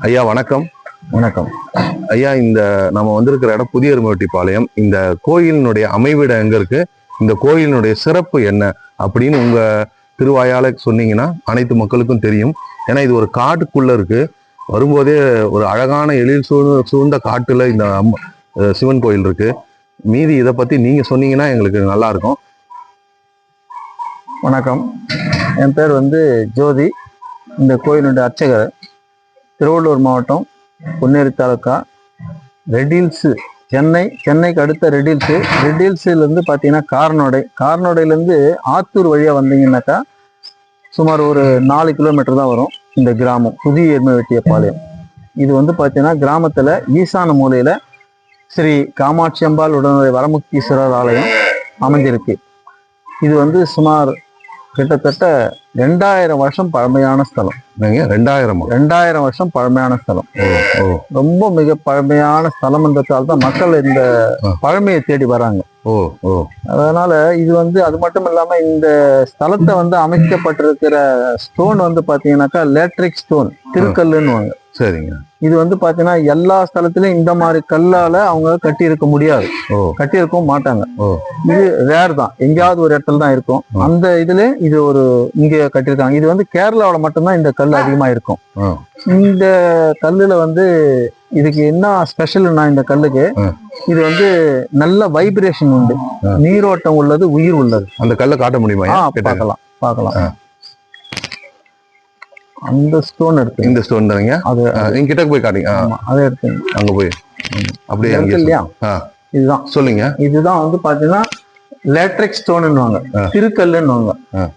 ஐயா வணக்கம். வணக்கம். ஐயா இந்த நம்ம வந்திருக்கிற இடம் புதிய எருமவெட்டிப்பாளையம் இந்த கோயிலினுடைய அமைவிடம் எங்க இருக்கு? இந்த கோயிலினுடைய சிறப்பு என்ன? அப்படின்னு உங்க திருவாயால சொன்னீங்கன்னா அனைத்து மக்களுக்கும் தெரியும். ஏன்னா இது ஒரு காட்டுக்குள்ள இருக்கு. வரும்போதே ஒரு அழகான எழில் சூழ் சூழ்ந்த காட்டுல இந்த சிவன் கோயில் இருக்கு. மீதி இதை பத்தி நீங்க சொன்னீங்கன்னா எங்களுக்கு நல்லா இருக்கும். வணக்கம். என் பேர் வந்து ஜோதி. இந்த கோயிலுடைய அர்ச்சகர். திருவள்ளூர் மாவட்டம் பொன்னேரி தாலுக்கா. ரெடில்ஸு சென்னை சென்னைக்கு அடுத்த ரெடில்ஸு ரெடில்ஸுலேருந்து பார்த்தீங்கன்னா கார்னோடை கார்னோடையிலேருந்து ஆத்தூர் வழியாக வந்தீங்கன்னாக்கா சுமார் ஒரு நாலு கிலோமீட்டர் தான் வரும் இந்த கிராமம் புதிய எருமவெட்டிய பாளையம். இது வந்து பார்த்தீங்கன்னா கிராமத்தில் ஈசான மூலையில் ஸ்ரீ காமாட்சி அம்பாள் உடனுடைய வரமுக்தீஸ்வரர் ஆலயம் அமைஞ்சிருக்கு. இது வந்து சுமார் கிட்டத்தட்ட ரெண்டாயிரம் வருஷம் பழமையான ஸ்தலம். ரெண்டாயிரமா ரெண்டாயிரம் வருஷம் பழமையான ஸ்தலம். ரொம்ப மிக பழமையான ஸ்தலம்ன்றதால தான் மக்கள் இந்த. பழமையை தேடி வராங்க. ஓ ஓ. அதனால இது வந்து அது மட்டும் இல்லாம இந்த ஸ்தலத்தை வந்து அமைக்கப்பட்டிருக்கிற ஸ்டோன் வந்து பாத்தீங்கன்னாக்கா லேட்ரிக் ஸ்டோன் திருக்கல்லுன்னுவாங்க சரிங்க. இது வந்து பாத்தீங்கன்னா எல்லா ஸ்தலத்திலயும் இந்த மாதிரி கல்லால அவங்க கட்டி இருக்க முடியாது. ஓ. கட்டி இருக்கவும் மாட்டாங்க இது ரேர் தான். எங்கேயாவது ஒரு இடத்துல தான் இருக்கும். அந்த இதுல இது ஒரு இங்க கட்டியிருக்காங்க. இது வந்து கேரளாவுல மட்டும்தான் இந்த கல் அதிகமா இருக்கும். இந்த கல்லுல வந்து இதுக்கு என்ன ஸ்பெஷல்னா இந்த கல்லுக்கு. இது வந்து நல்ல வைப்ரேஷன் உண்டு. நீரோட்டம் உள்ளது உயிர் உள்ளது. அந்த கல்லை காட்ட முடியுமா. பார்க்கலாம் பார்க்கலாம். அந்த ஸ்டோன் எடுத்து இந்த ஸ்டோன் தானங்க? அது நீங்க கிட்ட. போய் காட்டுங்க அதை எடுத்து அங்க போய். அப்படியே அங்கே இல்லையா. இதுதான். சொல்லுங்க. இதுதான் வந்து பாத்தீங்கன்னா லேட்ரிக் ஸ்டோன்னுவாங்க ஆ. திருக்கல்லுன்னுவாங்க.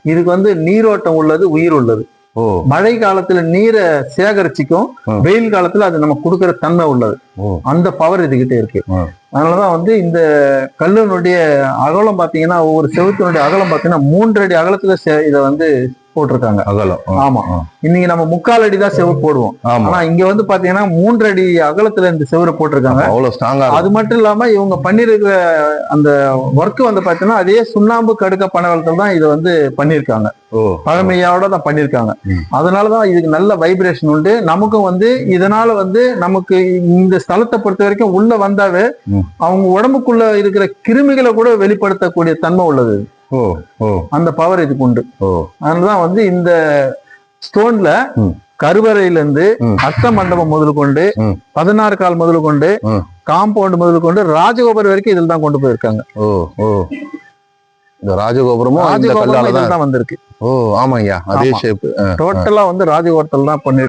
இதுக்கு வந்து நீரோட்டம் உள்ளது உயிர் உள்ளது. ஓ. மழை காலத்துல நீரை சேகரிச்சுக்கும். வெயில் காலத்துல அது நம்ம கொடுக்கிற தன்மை உள்ளது. அந்த பவர் இதுகிட்ட இருக்கு. அதனாலதான் வந்து இந்த கல்லுனுடைய அகலம் பாத்தீங்கன்னா ஒவ்வொரு செவுத்தினுடைய அகலம் பாத்தீங்கன்னா மூன்று அடி அகலத்துல செ- இதை வந்து போட்டிருக்காங்க. அகலம். ஆமா. இன்னைக்கு நம்ம முக்கால் அடி தான் செவுரு போடுவோம். ஆனா இங்க வந்து பாத்தீங்கன்னா மூன்று அடி அகலத்துல இந்த செவுரை போட்டிருக்காங்க. அவ்வளவு ஸ்ட்ராங்கா அது மட்டும் இல்லாம இவங்க பண்ணிருக்கிற அந்த ஒர்க் வந்து பாத்தீங்கன்னா அதே சுண்ணாம்பு கடுக்க பனவளத்தில் தான் இதை வந்து பண்ணிருக்காங்க பழமையோட தான் பண்ணிருக்காங்க. அதனாலதான் இதுக்கு நல்ல வைப்ரேஷன் உண்டு. நமக்கும் வந்து இதனால வந்து நமக்கு இந்த ஸ்தலத்தை பொறுத்த வரைக்கும் உள்ள வந்தாவே. அவங்க உடம்புக்குள்ள இருக்கிற கிருமிகளை கூட வெளிப்படுத்தக்கூடிய தன்மை உள்ளது. ஓ ஓ அந்த பவர் இதுக்கு உண்டு ஓ அதனாலதான் வந்து இந்த ஸ்டோன்ல. கருவறையில இருந்து. அர்த்த மண்டபம் முதல் கொண்டு. பதினாறு கால் முதல் கொண்டு. காம்பவுண்ட் முதல் கொண்டு ராஜகோபுரம் வரைக்கும் இதில் தான் கொண்டு போயிருக்காங்க ஓ ஓ இந்த ராஜகோபுரமும் ராஜகோபுரம் தான் வந்திருக்கு ஓ அதே ஆமா. ஷேப் டோட்டலா வந்து ராஜகோபுரத்தில் தான் பண்ணி